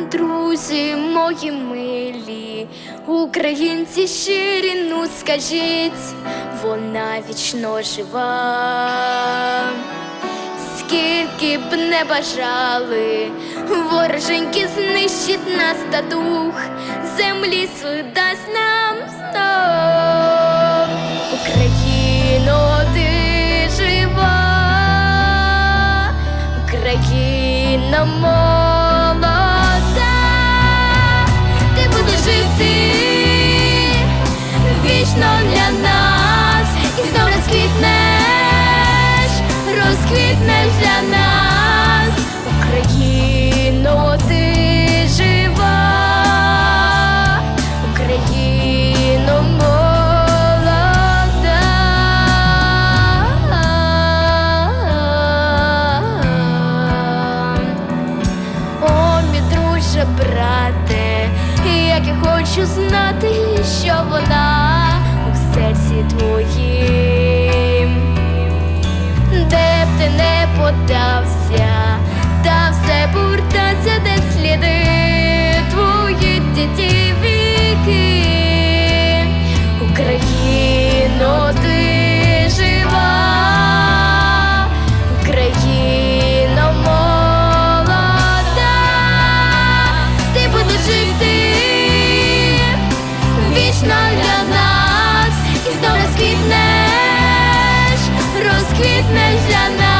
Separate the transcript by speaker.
Speaker 1: Друзі мої милі, українці щирі, ну скажіть, вона вічно жива. Скільки б не бажали, вороженьки знищить нас та дух, землі дасть нам знов. Україно, ти жива, Україна молода, як я хочу знати, що вона у серці твоїм, де б ти не подався, та все повертаться, де сліди bitmez canlar